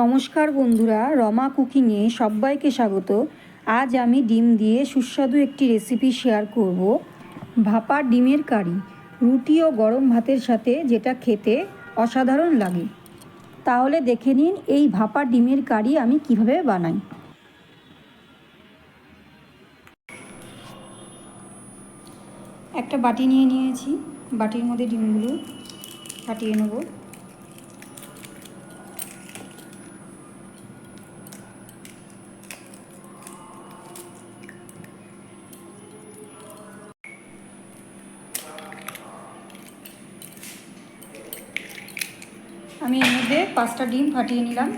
নমস্কার বন্ধুরা, রমা কুকিংয়ে সবাইকে স্বাগত। আজ আমি ডিম দিয়ে সুস্বাদু একটি রেসিপি শেয়ার করব। ভাপা ডিমের কারি, রুটি ও গরম ভাতের সাথে যেটা খেতে অসাধারণ লাগে। তাহলে দেখে নিন এই ভাপা ডিমের কারি আমি কীভাবে বানাই। একটা বাটি নিয়ে নিয়েছি, বাটির মধ্যে ডিমগুলো ফাটিয়ে নেব আমি এর মধ্যে পাঁচটা ডিম ফাটিয়ে নিলাম।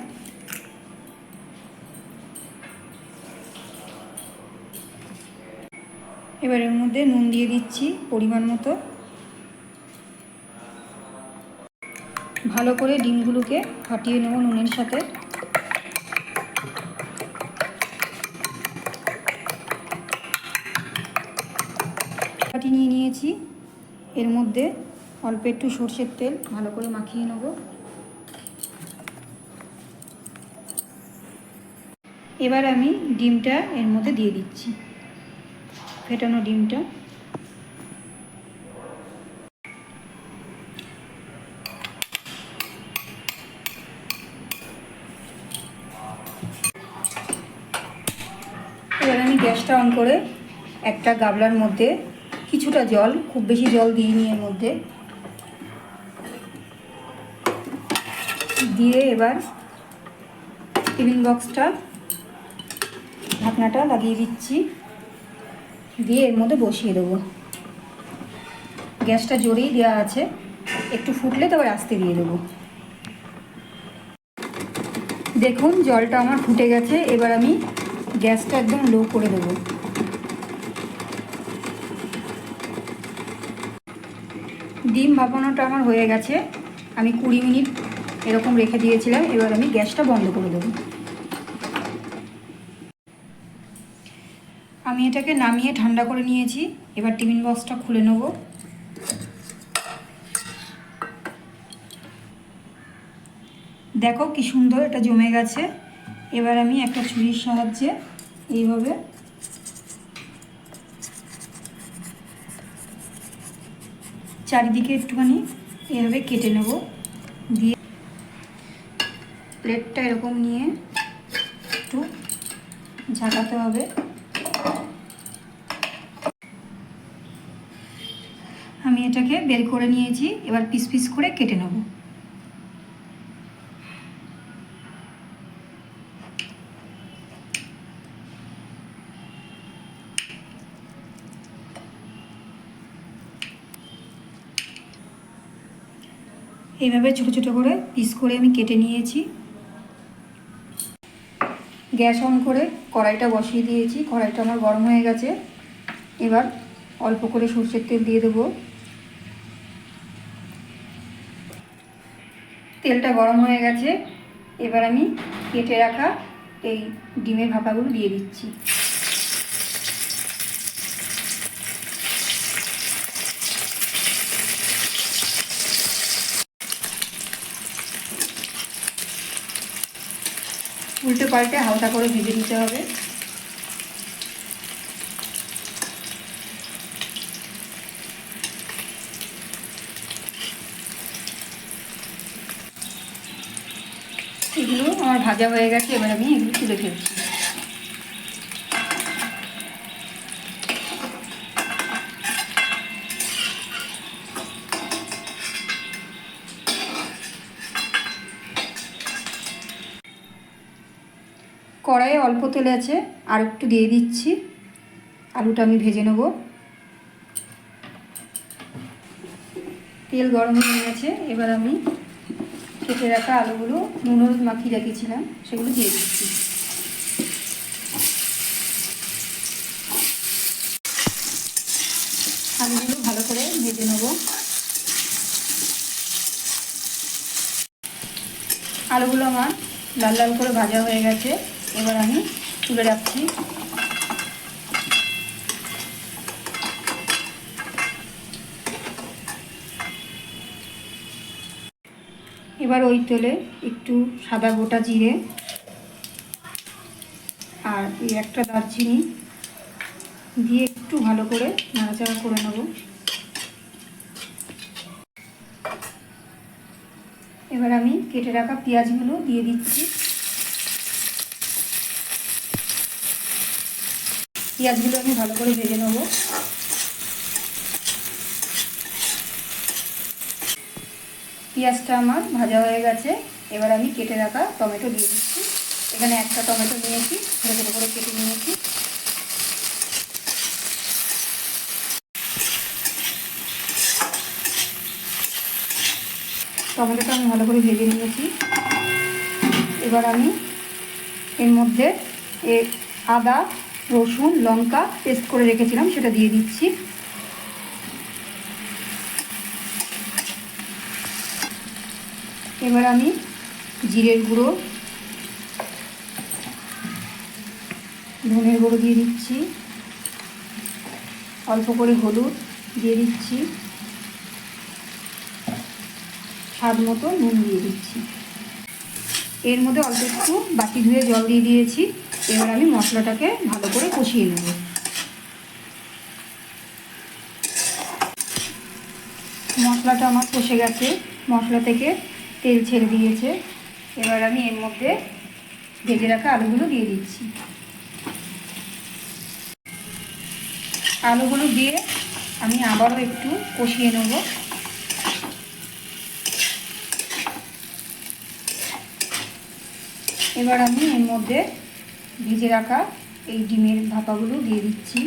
এবার এর মধ্যে নুন দিয়ে দিচ্ছি পরিমাণ মতো। ভালো করে ডিমগুলোকে ফাটিয়ে নেব নুনের সাথে। ফাটি নিয়ে নিয়েছি। এর মধ্যে অল্প একটু সর্ষের তেল ভালো করে মাখিয়ে নেব। এবার আমি ডিমটা এর মধ্যে দিয়ে দিচ্ছি। ফেটানো ডিমটা। এবার আমি গ্যাসটা অন করে একটা গাবলার মধ্যে কিছুটা জল, খুব বেশি জল দিইনি এর মধ্যে। দিয়ে এবার টিফিন বক্সটা ঢাকনাটা লাগিয়ে দিচ্ছি। দিয়ে এর মধ্যে বসিয়ে দেবো। গ্যাসটা জোরেই দেওয়া আছে। একটু ফুটলে তবে আস্তে দিয়ে দেবো। দেখুন, জলটা আমার ফুটে গেছে। এবার আমি গ্যাসটা একদম লো করে দেবো। ডিম ভাপানোটা আমার হয়ে গেছে। আমি কুড়ি মিনিট এরকম রেখে দিয়েছিলাম। এবার আমি গ্যাসটা বন্ধ করে দেবো। আমি এটাকে নামিয়ে ঠান্ডা করে নিয়েছি। এবার টিফিন বক্সটা খুলে নেব। দেখো কি সুন্দর এটা জমে গেছে। এবার আমি একটা ছুরির সাহায্যে এইভাবে চারিদিকে একটুখানি এভাবে কেটে নেব। দিয়ে প্লেটটা এরকম নিয়ে একটু ঝাঁকাতে হবে। আমি এটাকে বের করে নিয়েছি, এবার পিস পিস করে কেটে নেব। এইভাবে ছোট ছোট করে পিস করে আমি কেটে নিয়েছি। গ্যাস অন করে কড়াইটা বসিয়ে দিয়েছি, কড়াইটা আমার গরম হয়ে গেছে। এবার অল্প করে সর্ষের তেল দিয়ে দেবো। তেলটা গরম হয়ে গেছে। এবার আমি কেটে রাখা এই ডিমের ভাপাগুলো দিয়ে দিচ্ছি। উল্টে পাল্টে হালকা করে ভেজে নিতে হবে। এগুলো আমার ভাজা হয়ে গেছে, এবার আমি এগুলো তুলে ফেলছি কড়াইয়ে অল্প তেলে আছে, আর একটু দিয়ে দিচ্ছি। আলুটা আমি ভেজে নেব। তেল গরম হয়ে গেছে, এবার আমি কেটে রাখা আলুগুলো নুন মাখিয়ে রেখেছিলাম, সেগুলো দিয়ে দিচ্ছি। আলুগুলো ভালো করে ভেজে নেব। আলুগুলো আমার লাল লাল করে ভাজা হয়ে গেছে, এবার আমি তুলে রাখছি। এবার ওই তেলে একটু সাদা গোটা জিরে আর এই একটা দারচিনি দিয়ে একটু ভালো করে নাড়াচাড়া করে নেব। এবার আমি কেটে রাখা পেঁয়াজগুলো দিয়ে দিচ্ছি। পেঁয়াজগুলো আমি ভালো করে ভেজে নেব। পেঁয়াজটা আমার ভাজা হয়ে গেছে। এবার আমি কেটে রাখা টমেটো দিয়ে দিচ্ছি। এখানে একটা টমেটো নিয়েছি, ছোটো ছোটো করে কেটে নিয়েছি। টমেটোটা আমি ভালো করে ভেজে নিয়েছি। এবার আমি এর মধ্যে এ আদা, রসুন, লঙ্কা পেস্ট করে রেখেছিলাম, সেটা দিয়ে দিচ্ছি। এবার আমি জিরের গুঁড়ো, ধনের গুঁড়ো দিয়ে দিচ্ছি, অল্প করে হলুদ দিয়ে দিচ্ছি, স্বাদ মতো নুন দিয়ে দিচ্ছি। এর মধ্যে অল্প একটু বাটি ধুয়ে জল দিয়ে দিয়েছি, এবার আমি মশলাটাকে ভালো করে কষিয়ে নেব। মশলাটা আমার কষে গেছে, মশলা থেকে তেল ছেড়ে দিয়েছে। এবার আমি এর মধ্যে ভেজে রাখা আলুগুলো দিয়ে দিচ্ছি। আলুগুলো দিয়ে আমি আবারও একটু কষিয়ে নেব। এবার আমি এর মধ্যে ভেজে রাখা এই ডিমের ভাপাগুলো দিয়ে দিচ্ছি।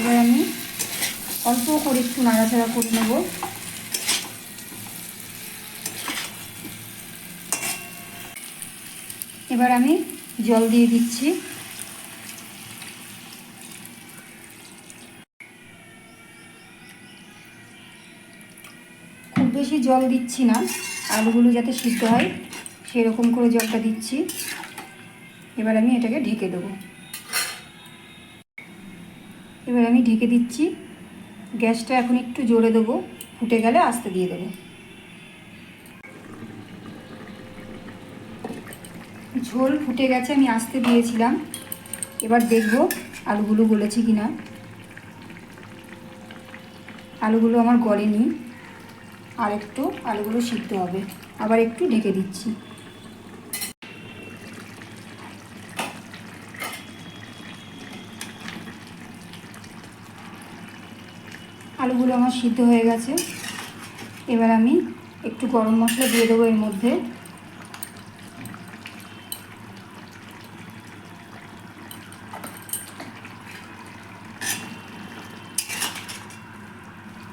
এবার আমি অল্প করে একটু নাড়াচাড়া করে নেব। এবার আমি জল দিয়ে দিচ্ছি। খুব বেশি জল দিচ্ছি না, আলুগুলো যাতে সিদ্ধ হয়, সেরকম করে জলটা দিচ্ছি। এবার আমি এটাকে ঢেকে দেবো। এবার আমি ঢেকে দিচ্ছি। গ্যাসটা এখন একটু জোরে দেবো, ফুটে গেলে আস্তে দিয়ে দেবো। ঝোল ফুটে গেছে, আমি আস্তে দিয়েছিলাম। এবার দেখব আলুগুলো গলেছে কি না আলুগুলো আমার গলেনি। আর একটু আলুগুলো সিদ্ধ হবে। আবার একটু ঢেকে দিচ্ছি। আলুগুলো আমার সিদ্ধ হয়ে গেছে। এবার আমি একটু গরম মশলা দিয়ে দেবো এর মধ্যে।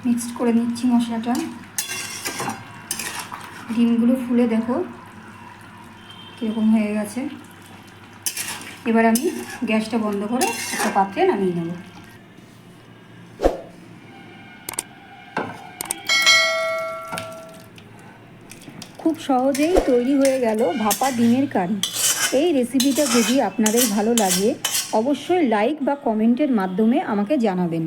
মিক্সড করে নিচ্ছি মশলাটা। ডিমগুলো ফুলে দেখো, কীরকম হয়ে গেছে। এবার আমি গ্যাসটা বন্ধ করে একটা পাত্রে নামিয়ে নেব। খুব সহজেই তৈরি হয়ে গেল ভাপা ডিমের কারি। এই রেসিপিটা যদি আপনাদের ভালো লাগে, অবশ্যই লাইক বা কমেন্টের মাধ্যমে আমাকে জানাবেন।